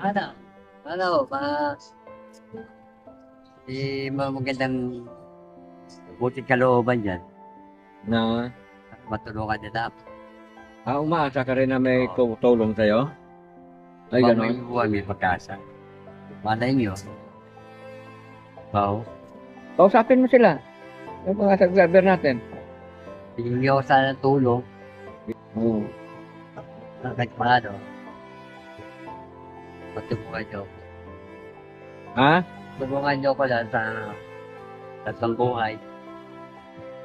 Sana, ano, ma... Eh, mga magandang buti kalooban yan. Na, Matulungan nila. ah, umaasa ka rin na may tulong sa'yo? Ay, Baka may gano'n. buwan, may pagkasa. Malay niyo. Wow. Kausapin mo sila. Yung mga subscriber natin. Hindi ako sana ng tulong. Oo. Kahit paano. Patulungan niyo. Ha? Tulungan niyo ko lang sa tatlong buhay.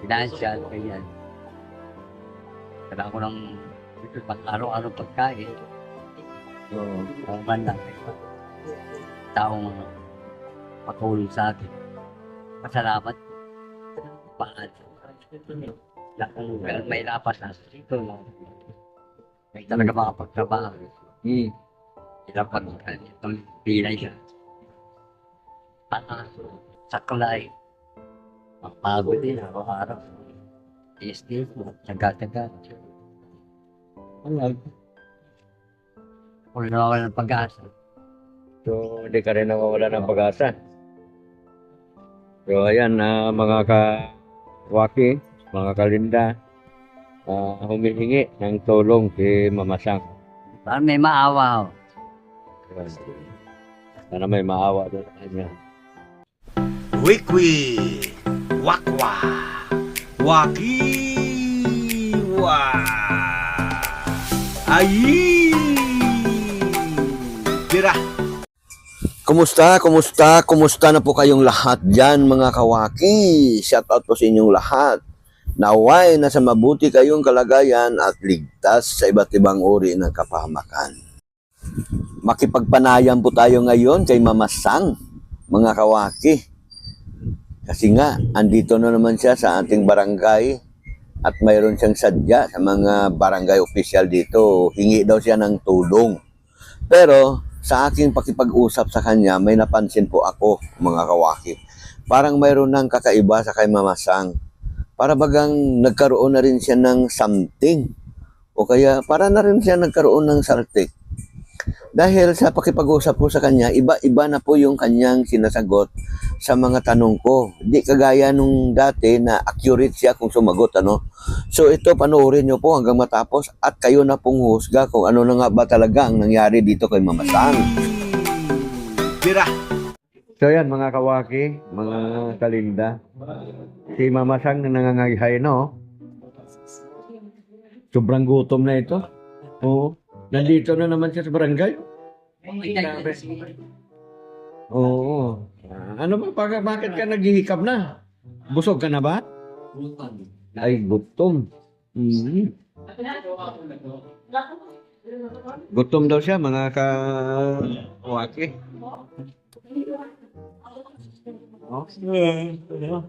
Financial, ganyan. Kailangan ko ng pang araw-araw pagkain. Oo. Ang banda. Taong patulong sa akin. Pasalamat. Paan. Lakang may lapas na dito. May talaga makapagtrabaho. Hmm. Ilang pag itong pilay siya. Para saklay. Mapagod din araw-araw. Tiis-tiis mo. Taga-taga. Ano? Kung nawawala ng pag-asa. So, hindi ka rin nawawala ng pag-asa. So, ayan, na mga ka-waki, mga kalinda, ah, humihingi ng tulong si Mama Sang. Parang may maawa oh. ako. Ayan. Sana may maawa doon sa kanya. Wikwi, wakwa, wakiwa, ayi, tira. Kumusta? Kumusta? Kumusta na po kayong lahat dyan mga kawaki? Shout out po sa inyong lahat. Naway na sa mabuti kayong kalagayan at ligtas sa iba't ibang uri ng kapahamakan. Makipagpanayan po tayo ngayon kay Mama Sang, mga kawaki. Kasi nga, andito na naman siya sa ating barangay at mayroon siyang sadya sa mga barangay official dito. Hingi daw siya ng tulong. Pero sa aking pakipag-usap sa kanya, may napansin po ako, mga kawaki. Parang mayroon ng kakaiba sa kay Mama Sang. Para bagang nagkaroon na rin siya ng something. O kaya para na rin siya nagkaroon ng saltik. Dahil sa pakipag-usap ko sa kanya, iba-iba na po yung kanyang sinasagot sa mga tanong ko. Di kagaya nung dati na accurate siya kung sumagot, ano. So ito, panoorin nyo po hanggang matapos at kayo na pong husga kung ano na nga ba talaga ang nangyari dito kay Mama Sang. Tira. So yan mga kawaki, mga kalinda. Si Mama Sang na nangangayhay no. Sobrang gutom na ito. Oo. Nandito na naman siya sa barangay. Oo. Ano ba? Baka, bakit ka naghihikab na? Busog ka na ba? Ay, gutom. Mhm. Gutom daw siya, mga kawaki. Oh.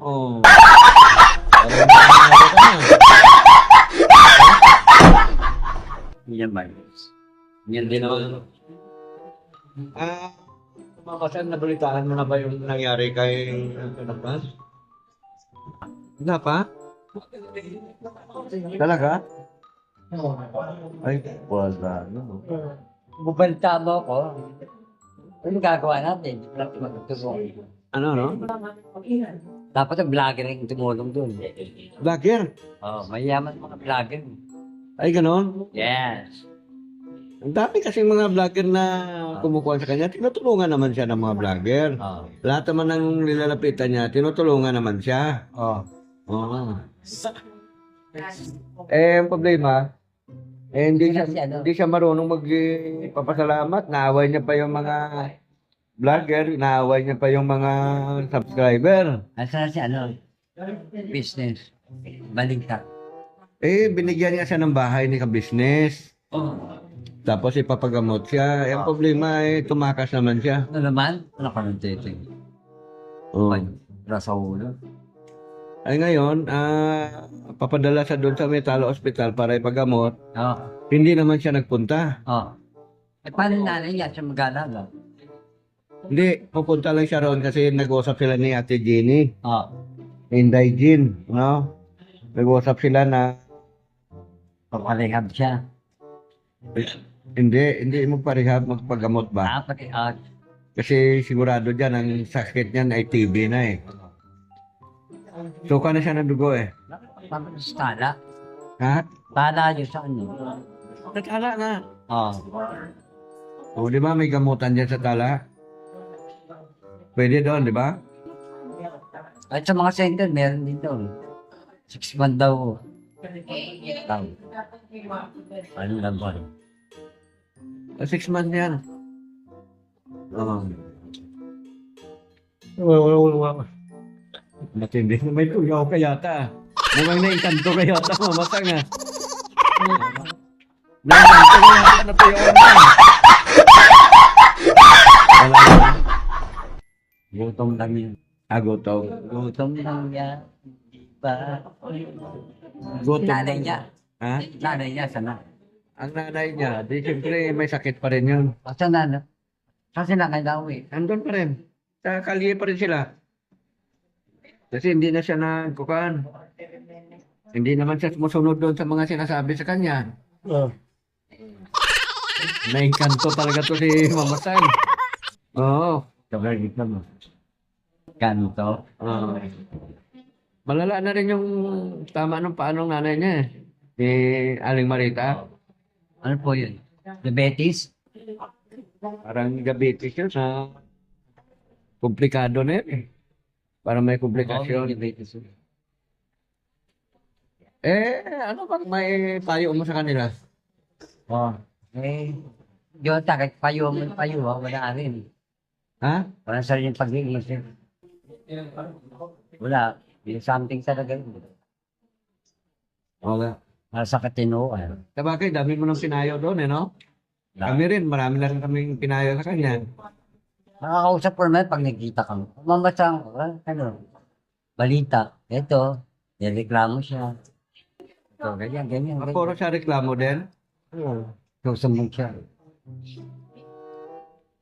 Oh. Yan ba? Yan din ako. Ah, mamasan nabalitaan mo na ba yung nangyari kay ano ba? Wala pa? Talaga? Ay, wala. No. Bubalta mo ako. Ano gagawa natin? Dapat magtutulong. Ano, no? Dapat ang vlogger yung tumulong doon. Vlogger? Oh, mayaman mga vlogger. Ay, ganon. Yes. Ang dami kasi mga vlogger na kumukuha sa kanya. Tinutulungan naman siya ng mga vlogger. Oh. Lahat naman ng nilalapitan niya, tinutulungan naman siya. Oh. Oo. Eh, ang problema, eh, hindi siya, ano? hindi siya marunong magpapasalamat. Naaway niya pa yung mga vlogger, naaway niya pa yung mga subscriber. Asa si ano? Business. Baligtad. Eh, binigyan niya siya ng bahay ni ka-business. Oh. Tapos ipapagamot siya. Eh, ang problema eh, tumakas naman siya. Ano naman? Ano ka nang titing? Oh. Ay, Rasa ulo. Ay ngayon, ah, papadala siya doon sa Metalo Hospital para ipagamot. Oh. Hindi naman siya nagpunta. Oh. Eh, paano yung nanay niya siya mag-alaga? Hindi, pupunta lang siya roon kasi nag-usap sila ni Ate Jenny. Oh. Inday Jean, no? Nag-usap sila na Papalihab siya. Hindi, hindi mo parehab magpagamot ba? Ah, pati, ah, Kasi sigurado dyan, ang sakit niyan ay TB na eh. Suka na siya ng dugo eh. paano sa tala? Ha? Tala yun sa ano? Nagkala na. Oo. O, di ba may gamutan dyan sa tala? Pwede doon, di ba? At sa mga center, meron dito. Six months daw. Tao. Ano lang ba? Ah, Six months yan. Oo. Matindi. May tuyaw ka yata. Mukhang naikanto ka yata, mamatang ah. Naikanto ka yata na tuyaw na. Wala na. Gutom lang yun. Ah, gutom. Gutom lang yan. Di ba? Gutom. Nanay niya. Ha? Nanay niya, sana. Ang nanay niya, di siyempre may sakit pa rin yun. O, saan na, sila kayo daw eh? Andun pa rin. Sa kalye pa rin sila. Kasi hindi na siya nagkukan. Hindi naman siya sumusunod doon sa mga sinasabi sa kanya. Oh. Naingkanto talaga to si Mama San. Oo. Sobrang dito mo. Ganito. Oo. Malala na rin yung tama ng paanong nanay niya eh. Si Aling Marita. Ano po yun? Diabetes? Parang diabetes yun na komplikado na yun eh. Parang may Oo, komplikasyon. may diabetes. yun. Eh, ano bang may payo mo sa kanila? Oh. Eh, yun, takit payo mo, payo, ah, wala rin. Ha? Walang sariling pag-iisip. Wala. Yung something talaga yun. Wala. Para sa katinuan. Sabagay, dami mo ng pinayo doon eh, no? Kami rin, marami na rin kaming pinayo sa kanya. Nakakausap ko naman pag nagkita kami. Mamasa ko, ah, ano, balita. Ito, nireklamo siya. Ito, ganyan, ganyan, Ah, ganyan. Puro siya reklamo din. Susumbong siya.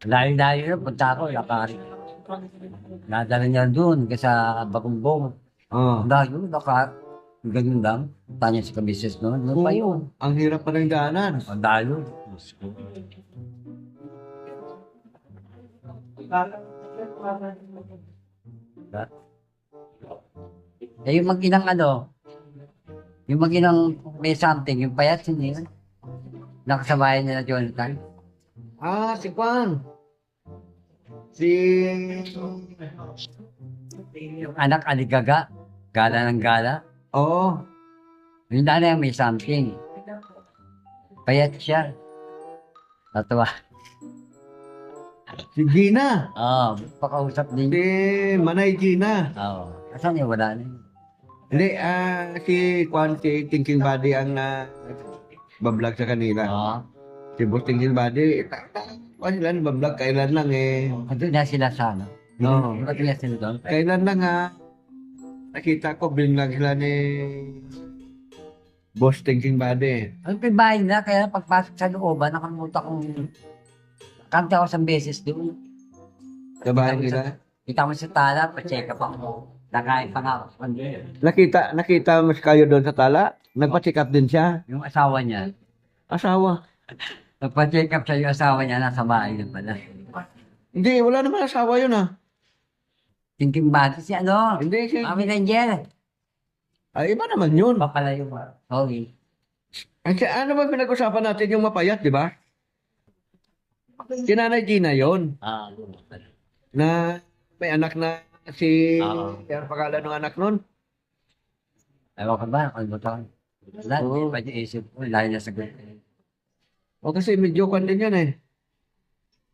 Layo-layo na, punta ako, lakari. Nadala niya doon, kasi sa Bagumbong. Oh. Layo, laka, ganun lang. Tanya sa kabisis noon, ano pa yun? Ang hirap pa ng daanan. Ang layo. Eh, yung mag-inang ano, yung mag-inang may something, yung payat, hindi yun. Nakasabayan nila Jonathan. Ah, si Juan. Si... Yung anak aligaga, gala ng gala. Oo. Yung nanay may something. Payat siya. Tatawa. Si Gina. Oo, pakausap din. Si Manay Gina. Oo. Asan yung wala na yun? Hindi, ah, si si Thinking Body ang na bablog sa kanila. Oo. Si Boss Thinking Body, Kuan sila bablog, kailan lang eh. Andun na sila sa ano? No. Ba't nila sila doon? Kailan lang ha, nakita ko biglang sila ni Boss Thinking Body. Ang pibahin na, kaya pagpasok sa looban, nakalimutan kong kanta ko sa beses doon. Sa bahay nila. Kita mo sa tala, pa-check up ako. Nakain pa nga ako. Nakita, nakita mas kayo doon sa tala? Nagpa-check up din siya? Yung asawa niya, Asawa? nagpa-check up siya yung asawa niya, nasa bahay na pala. Hindi, wala naman asawa yun ah. Thinking bata si ano, Hindi, si... Mami Ranger. Ay, iba naman yun. Papalayo mo. Sorry. Ay, si- ano ba pinag-usapan natin yung mapayat, di ba? Si Nanay Gina yun. Ah, Na may anak na si... Oo. Ano pangalan ng anak nun? Ewan ko ba, nakalimutan ko. Wala, Oo. hindi pa yung isip ko. Layo na sagot. O kasi medyo kan din yan eh.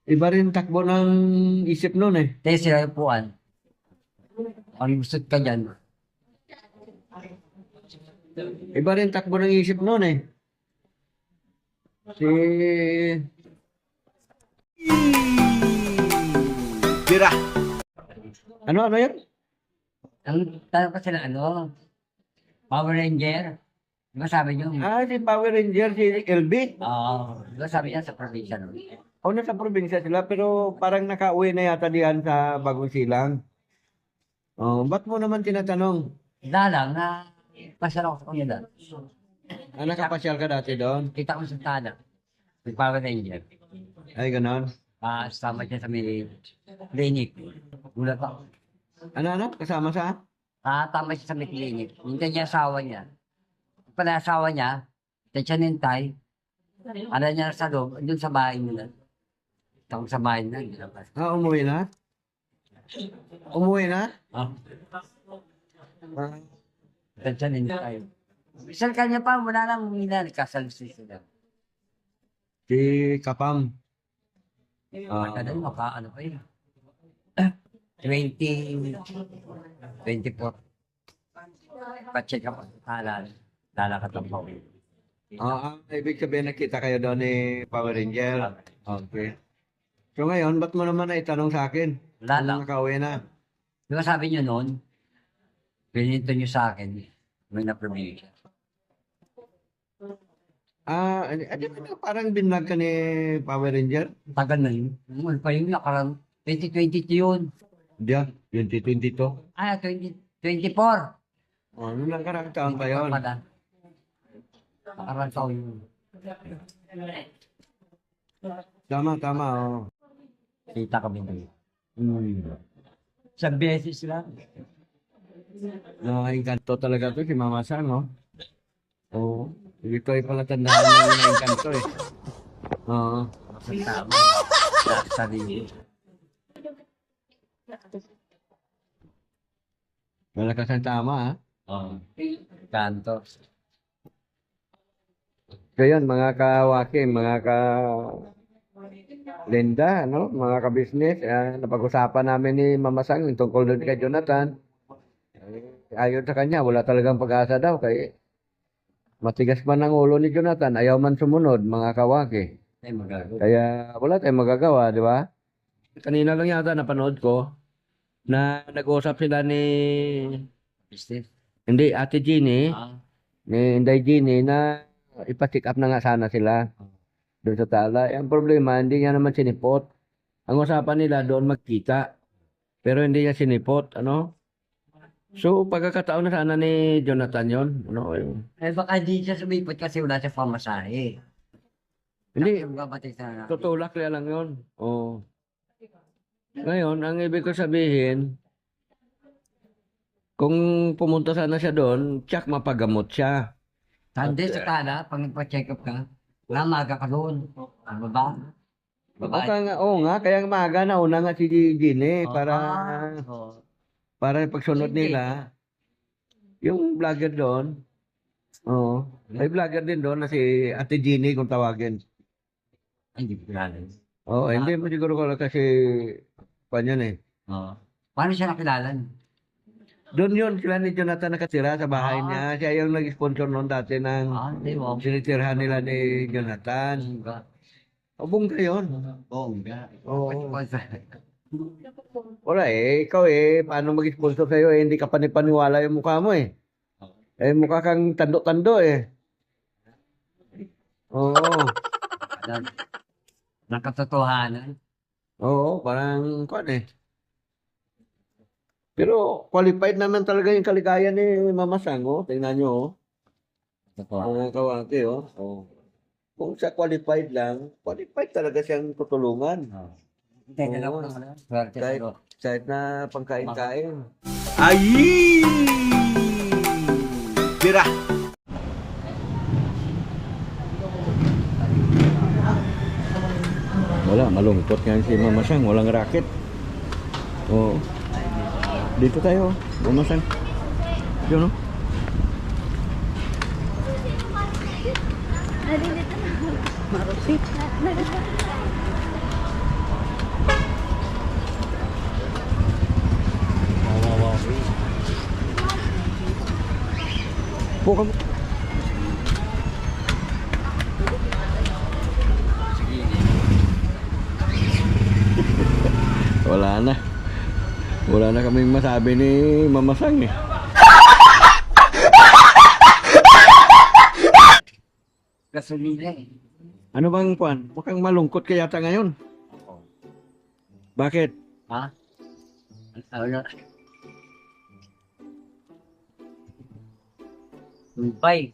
Iba rin takbo ng isip nun eh. Tayo sila yung puan. Gusto ka dyan. Iba rin takbo ng isip nun eh. Si... Tira. Ano, ano yun? Ang tanong ko sila, ano, Power Ranger. Di ba sabi niyo? Ah, si Power Ranger, si LB. Oo. di ba sabi niya sa probinsya nun? O nasa probinsya sila, pero parang nakauwi na yata diyan sa Bagong Silang. Oh, ba't mo naman tinatanong? Wala lang na pasal ako sa kanya doon. Ah, nakapasyal ka dati doon? Kita ko sa tala. May Power Ranger. Ay, ganon. Ah, sama siya sa may clinic. Gulat ako. Ano, ano? Kasama sa? Ah, tama siya sa may clinic. Hindi niya asawa niya. Pala asawa niya, hindi siya nintay. Ano niya sa loob, doon sa bahay nila. Tawag sa bahay nila. Ah, umuwi na? Umuwi na? Ah, Ah, hindi nintay. Isang kanya pa, wala lang umina, nagkasalisi sila. si Kapam. Ah. Ah, ano, maka, ano pa yun? 20, 24. Pa-check up, halal. Lalakad ang pawin. Ah, ah, ibig sabihin nakita kayo doon ni Power Ranger. Okay. So ngayon, ba't mo naman na itanong sa akin? Wala lang. Nakauwi na. Di ba sabi niyo noon, pinito niyo sa akin, may na-preview siya. Ah, ano, ano, ano, parang binlag ka ni Power Ranger? Tagal na yun. Ano pa yun, nakarang 2022 yun. Diyan, 2022. Ah, 2024. Oh, ano lang karang taon pa yun? Pala. Nakarang taon yun. Tama, tama, oh. Kita kami na Hmm. Isang beses lang. Nakaka-engkanto talaga to si Mama Sang, no? Oo. Dito ay pala tandaan ng na-engkanto eh. Oo. Sa tama. Sa sarili. Malakas ang tama, ha? Oo. Kanto. Yun, mga kawaki, mga ka... Linda, no? Mga ka-business, ah, napag-usapan namin ni Mama Sang yung tungkol doon kay Jonathan. Eh, ayon sa kanya, wala talagang pag-asa daw kay matigas man ang ulo ni Jonathan, ayaw man sumunod, mga kawaki. Kaya wala tayong magagawa, di ba? Kanina lang yata napanood ko na nag-usap sila ni hindi Ate Jeannie, Ah, ni Inday Jeannie na ipa-check up na nga sana sila doon sa tala. Eh, ang problema, hindi niya naman sinipot. Ang usapan nila doon magkita. Pero hindi niya sinipot, ano? So, pagkakataon na sana ni Jonathan yon ano? yung- eh, baka di siya sumipot kasi wala siya pamasahe. Hindi. Tutulak niya lang yun. Oo. Ngayon, ang ibig ko sabihin, kung pumunta sana siya doon, tsak mapagamot siya. Tanda sa tala, pag nagpa-check up ka, wala maga ka doon. Ano ba? O kaya nga, oo nga, kaya maaga na una nga si Gine para Oh. para pagsunod Sige. nila. Yung vlogger doon, oo, may vlogger din doon na si Ate Gine kung tawagin. Ay, hindi ko kilala. yun. Oo, hindi mo siguro ko kasi kanyan eh. Oo. Paano siya nakilala? Doon yun, sila ni Jonathan nakatira sa bahay Ah. niya. Siya yung nag-sponsor noon dati ng Ah, hindi mo. sinitirhan nila ni Jonathan. Bongga. O, bongga yun. Bongga. Oo. Wala eh, ikaw eh, paano mag-sponsor sa'yo eh, hindi ka panipaniwala yung mukha mo eh. Eh, mukha kang tando-tando eh. Oo. Alam. Ng katotohanan. Oo, parang, kwan eh. Pero, qualified naman talaga yung kaligayan ni Mama Sang, oh. Tingnan nyo, oh. Totoo. Mga kawaki, oh. oh. Kung siya qualified lang, qualified talaga siyang tutulungan. Teka lang naman. Kahit, kahit na pangkain-kain. Ay! Tira! Wala, malungkot nga si Mama Sang, walang racket. Oo. Dito tayo, Mama Sang. Yun, no? Nalilito na. Marusit na. Buka mo. Wala na. Wala masabi ni Mama Sang eh. Gasolina eh. Ano bang kwan? Mukhang malungkot ka yata ngayon. Bakit? Ha? Ano na? Lumpay.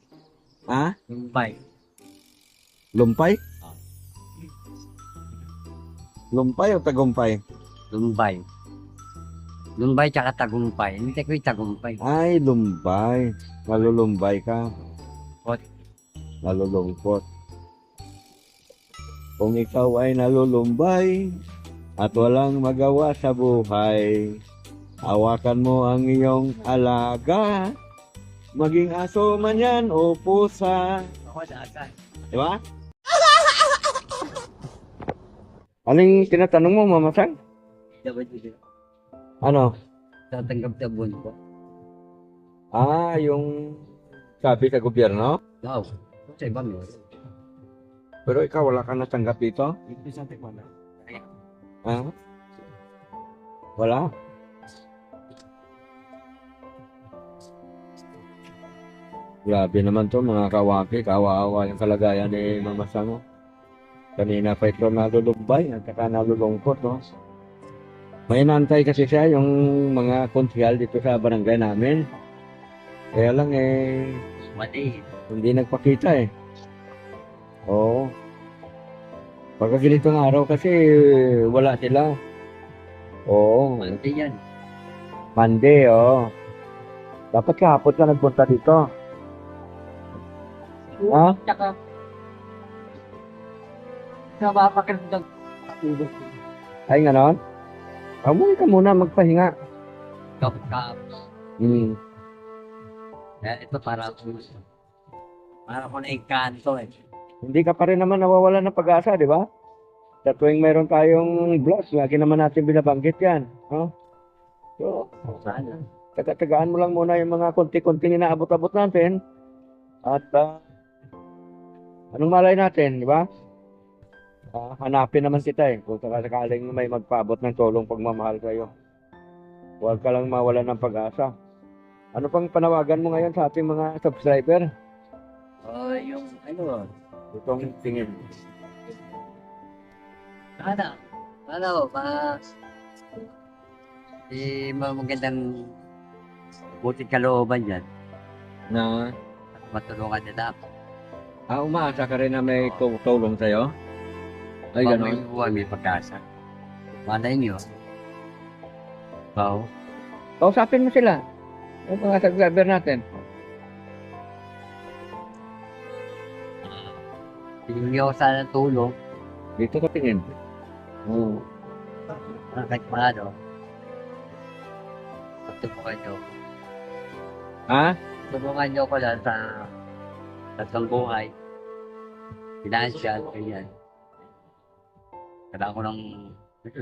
Ha? Lumpay. Lumpay? Lumpay o tagumpay? Lumbay. Lumbay tsaka tagumpay. Hindi ko yung tagumpay. Ay, lumbay. Malulumbay ka. Pot. Malulungkot. Kung ikaw ay nalulumbay at walang magawa sa buhay, hawakan mo ang iyong alaga. Maging aso man yan o pusa. Ako sa akin. Di ba? Anong tinatanong mo, Mama Sang? Dapat. Ano? Tatanggap sa buwan ko. Ah, yung sabi sa gobyerno? Oo. Sa iba mo. Pero ikaw wala ka natanggap dito? Ha? Wala? Grabe naman to mga kawaki, kawawa yung kalagayan ni Mama Sango. Kanina pa ito nalulumbay at saka nalulungkot, no? May nantay kasi siya yung mga konsyal dito sa barangay namin. Kaya lang eh, Mali. hindi nagpakita eh. Oo. Pagka ganitong araw kasi wala sila. Oo. Mali yan. Monday, oo. Dapat kahapon ka nagpunta dito. Ha? Tsaka. Sa mapakiramdam. Ay, ganon? Amoy ka muna, magpahinga. Kapag ka. Hmm. Eh, ito para ako. Para ako na eh. Hindi ka pa rin naman nawawala ng pag-asa, di ba? Sa tuwing mayroon tayong vlog, lagi naman natin binabanggit yan. No? So, Sana. taga-tagaan mo lang muna yung mga konti-konting inaabot-abot natin. At ah, anong malay natin, di ba? Ah, hanapin naman kita eh. Kung sakaling may magpaabot ng tulong pagmamahal sa'yo. Huwag ka lang mawalan ng pag-asa. Ano pang panawagan mo ngayon sa ating mga subscriber? Oh, yung ano. Itong tingin. Sana. Ano, ma... Eh, mga magandang buti kalooban yan. Na, At matulungan nila ako. ah, umaasa ka rin na may tu- tulong sa'yo? Ay, May gano'n. buwan, may pag-asa. Malay nyo. Oo. Kausapin mo sila. Yung mga subscriber natin. Hindi ako sana tulong. Dito ka tingin. Oo. Ah, Kahit paano. Tutulungan nyo. Ha? Tulungan nyo ko lang sa tatlong buhay. Financial, ganyan. Kailangan ko ng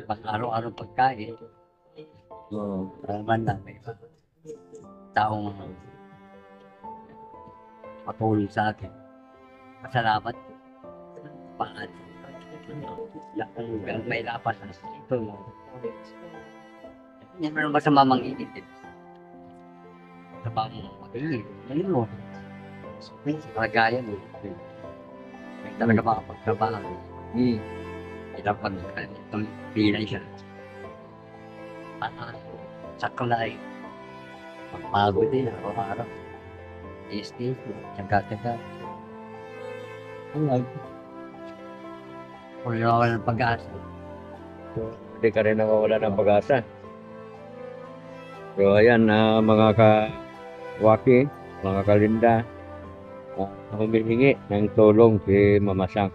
pang araw-araw pagkain. Oo. Para man lang may taong matulong sa akin. Masalamat. Pangat. Pero may lapas na ito. Hindi mo naman sa mamang init. Sa mamang mag-init. Ngayon mo. Kalagayan mo. May talaga makapagtrabaho. Hmm. Ilang pag itong pilay siya. Para sa kulay. Pagpagod din araw-araw. Tiis-tiis, tsaga-tsaga. Ang Kung nawawalan ng pag-asa. So, hindi ka rin nawawala ng pag-asa. So, ayan, na mga ka-waki, mga kalinda, uh, humihingi ng tulong si Mama Sang.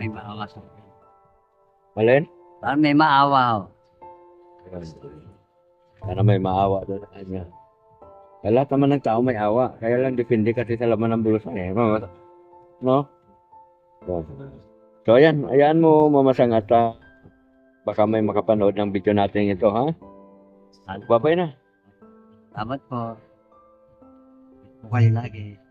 May maawa Malin? Parang may maawa oh. ako. Sana may maawa doon sa kanya. Lahat naman ng tao may awa. Kaya lang depende kasi sa laman ng bulsa eh. Mama- No? So, so ayan, ayan mo mamasang at ah, baka may makapanood ng video natin ito ha. Babay na. Salamat po. Ito kayo lagi.